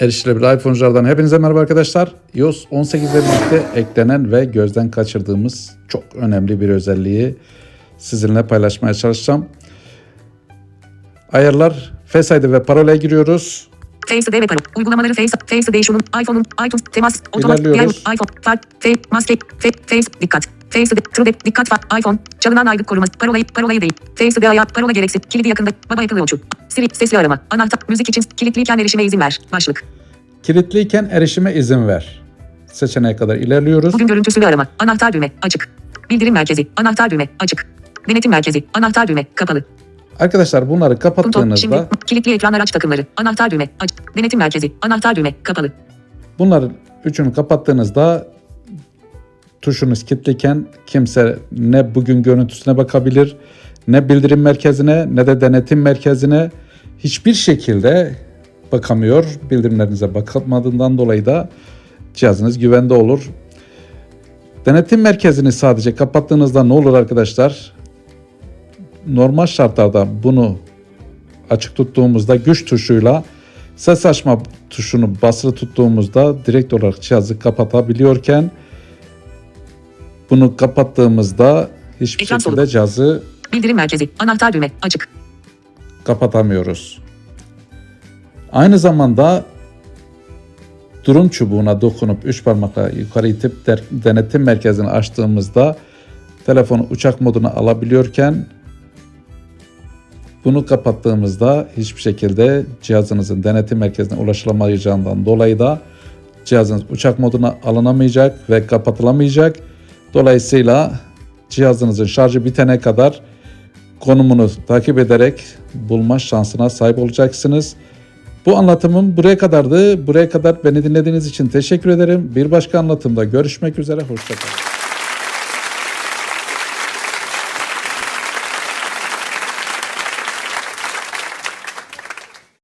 Erişilebilir iPhone'culardan hepinize merhaba arkadaşlar. iOS 18 ile birlikte eklenen ve gözden kaçırdığımız çok önemli bir özelliği sizinle paylaşmaya çalışacağım. Ayarlar Face ID ve parolaya giriyoruz. Face ID ve paro. Uygulamaları Face, Face ID şunun, iPhone'un, iTunes, temas, otomatik, iPhone, fark, Face, maske, Face, Face, dikkat. Face True dikkat, fa- iPhone, çalınan aygıt koruması, parolayı, parolayı değil. Face ID ayağı, parola gereksiz, kilidi yakında, baba Apple Watch'u. Siri, sesli arama, anahtar, müzik için, kilitliyken erişime izin ver, başlık. Kilitliyken erişime izin ver. Seçeneğe kadar ilerliyoruz. Bugün görüntüsünü arama, anahtar düğme, açık. Bildirim merkezi, anahtar düğme, açık. Denetim merkezi, anahtar düğme, kapalı. Arkadaşlar bunları Punto, şimdi, kapattığınızda kilitli ekran araç takımları, anahtar düğme, açık. Denetim merkezi, anahtar düğme, kapalı. bunların üçünü kapattığınızda tuşunuz kilitliyken kimse ne bugün görüntüsüne bakabilir, ne bildirim merkezine, ne de denetim merkezine hiçbir şekilde bakamıyor. Bildirimlerinize bakılmadığından dolayı da cihazınız güvende olur. Denetim merkezini sadece kapattığınızda ne olur arkadaşlar? Normal şartlarda bunu açık tuttuğumuzda güç tuşuyla ses açma tuşunu basılı tuttuğumuzda direkt olarak cihazı kapatabiliyorken bunu kapattığımızda hiçbir Ekran şekilde soluk. cihazı Bildirim merkezi, anahtar düğme, açık. kapatamıyoruz. Aynı zamanda durum çubuğuna dokunup üç parmakla yukarı itip der- denetim merkezini açtığımızda telefonu uçak moduna alabiliyorken bunu kapattığımızda hiçbir şekilde cihazınızın denetim merkezine ulaşılamayacağından dolayı da cihazınız uçak moduna alınamayacak ve kapatılamayacak. Dolayısıyla cihazınızın şarjı bitene kadar konumunu takip ederek bulma şansına sahip olacaksınız. Bu anlatımım buraya kadardı. Buraya kadar beni dinlediğiniz için teşekkür ederim. Bir başka anlatımda görüşmek üzere. Hoşçakalın.